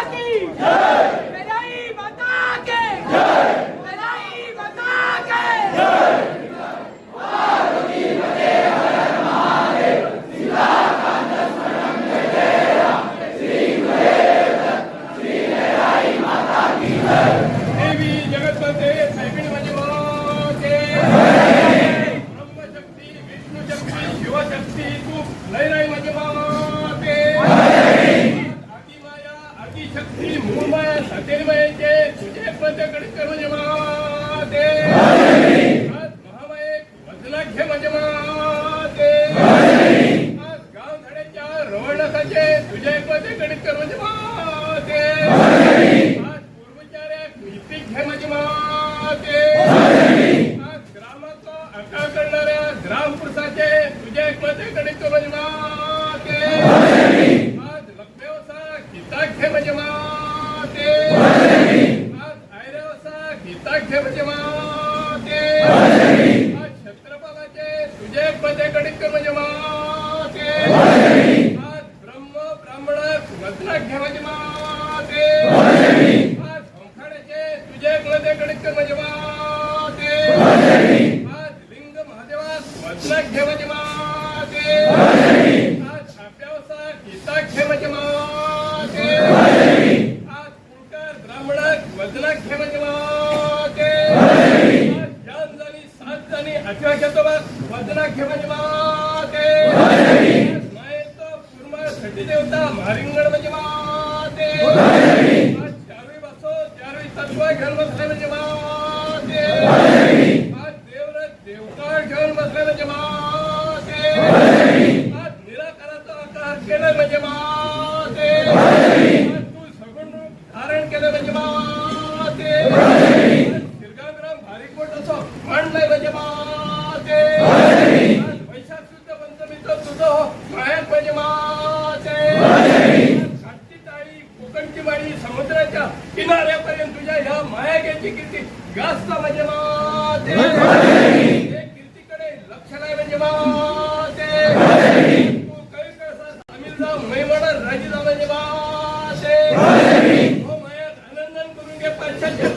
Happy म्हणजे रोवणाचे गणित कर म्हणजे माते? आज पूर्वचार्या घे म्हणजे माते. आज ग्रामाचा आकार करणाऱ्या ग्रामपुरुषाचे तुझ्या पद गणित कर म्हणजे माते. आज लक्ष्मेवसा गीता घे म्हणजे माते. आज आयरेवसा गीता घे म्हणजे मंजमाते जय कुलदेव पद गणित मंजमाते आज लिंग महादेवास वज्राख्य मंजमाते आज अभ्यासा गीताख्य मंजमाते आज कुंकर ब्राह्मणाक वज्राख्य मंजमाते आज जान जाणी सात जाणी अठरा शतोबा वज्राख्य मंजमाते बसो चारवी तत्व घेऊन बसले म्हणजे कोकणची समुद्राच्या किनाऱ्यापर्यंत तुझ्या ह्या मायाग्याची कीर्ती जास्त म्हणजे, म्हणजे कीर्तीकडे लक्ष नाही म्हणजे माते. मैवाडा राजीदा म्हणजे माते. हो मायात आनंदन करून घे पाश्चात्य